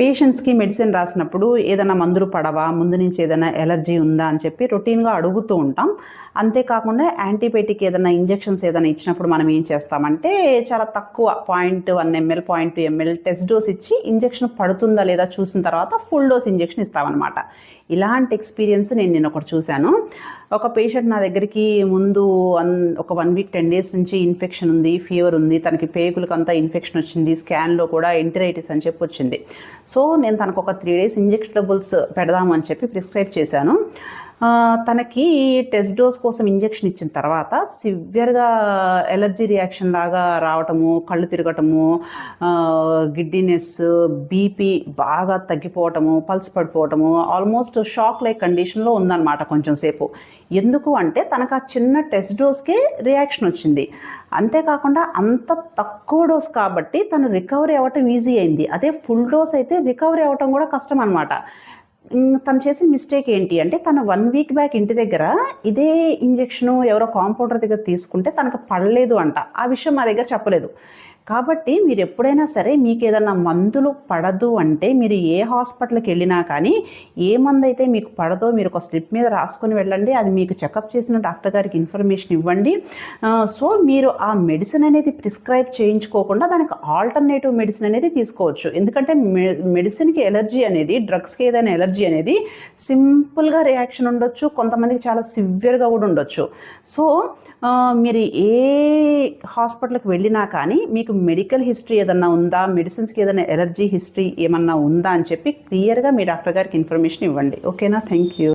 పేషెంట్స్కి మెడిసిన్ రాసినప్పుడు ఏదైనా మందులు పడవా? ముందు నుంచి ఏదైనా ఎలర్జీ ఉందా? అని చెప్పి రొటీన్గా అడుగుతూ ఉంటాం. అంతేకాకుండా యాంటీబయాటిక్ ఏదైనా ఇంజెక్షన్స్ ఏదైనా ఇచ్చినప్పుడు మనం ఏం చేస్తామంటే చాలా తక్కువ point one ML point two ML test dose ఇచ్చి ఇంజెక్షన్ పడుతుందా లేదా చూసిన తర్వాత ఫుల్ డోస్ ఇంజెక్షన్ ఇస్తామన్నమాట. ఇలాంటి ఎక్స్పీరియన్స్ నేను నేను ఒకటి చూశాను. ఒక పేషెంట్ నా దగ్గరికి ముందు వన్ ఒక వన్ వీక్ టెన్ డేస్ నుంచి ఇన్ఫెక్షన్ ఉంది ఫీవర్ ఉంది. తనకి పేగులకంతా ఇన్ఫెక్షన్ వచ్చింది స్కాన్లో కూడా ఎంటరైటిస్ అని చెప్పి వచ్చింది. సో నేను తనకు ఒక త్రీ డేస్ ఇంజెక్షనబుల్స్ పెడదాము పెడదామని చెప్పి ప్రిస్క్రైబ్ చేశాను. తనకి టెస్ట్ డోస్ కోసం ఇంజెక్షన్ ఇచ్చిన తర్వాత సివియర్గా ఎలర్జీ రియాక్షన్ లాగా రావటము కళ్ళు తిరగటము గిడ్డినెస్ బీపీ బాగా తగ్గిపోవటము పల్స్ పడిపోవటము ఆల్మోస్ట్ షాక్ లైక్ కండిషన్లో ఉందన్నమాట కొంచెం సేపు. ఎందుకు అంటే తనకు ఆ చిన్న టెస్ట్ డోస్కే రియాక్షన్ వచ్చింది. అంతేకాకుండా అంత తక్కువ డోస్ కాబట్టి తను రికవరీ అవ్వటం ఈజీ అయింది. అదే ఫుల్ డోస్ అయితే రికవరీ అవ్వటం కూడా కష్టం అనమాట తను చేసిన మిస్టేక్ ఏంటి అంటే తను వన్ వీక్ బ్యాక్ ఇంటి దగ్గర ఇదే ఇంజెక్షను ఎవరో కాంపౌండర్ దగ్గర తీసుకుంటే తనకు పడలేదు అంట. ఆ విషయం మా దగ్గర చెప్పలేదు. కాబట్టి మీరు ఎప్పుడైనా సరే మీకు ఏదైనా మందులు పడదు అంటే మీరు ఏ హాస్పిటల్కి వెళ్ళినా కానీ ఏ మందు అయితే మీకు పడదో మీరు ఒక స్లిప్ మీద రాసుకొని వెళ్ళండి. అది మీకు చెకప్ చేసిన డాక్టర్ గారికి ఇన్ఫర్మేషన్ ఇవ్వండి. సో మీరు ఆ మెడిసిన్ అనేది ప్రిస్క్రైబ్ చేయించుకోకుండా దానికి ఆల్టర్నేటివ్ మెడిసిన్ అనేది తీసుకోవచ్చు. ఎందుకంటే మె మెడిసిన్కి ఎలర్జీ అనేది డ్రగ్స్కి ఏదైనా ఎలర్జీ అనేది సింపుల్గా రియాక్షన్ ఉండొచ్చు. కొంతమందికి చాలా సివియర్గా కూడా ఉండొచ్చు. సో మీరు ఏ హాస్పిటల్కి వెళ్ళినా కానీ మీకు మెడికల్ హిస్టరీ ఏదన్నా ఉందా? మెడిసిన్స్కి ఏదైనా ఎలర్జీ హిస్టరీ ఏమన్నా ఉందా? అని చెప్పి క్లియర్గా మీ డాక్టర్ గారికి ఇన్ఫర్మేషన్ ఇవ్వండి. ఓకేనా? Thank you.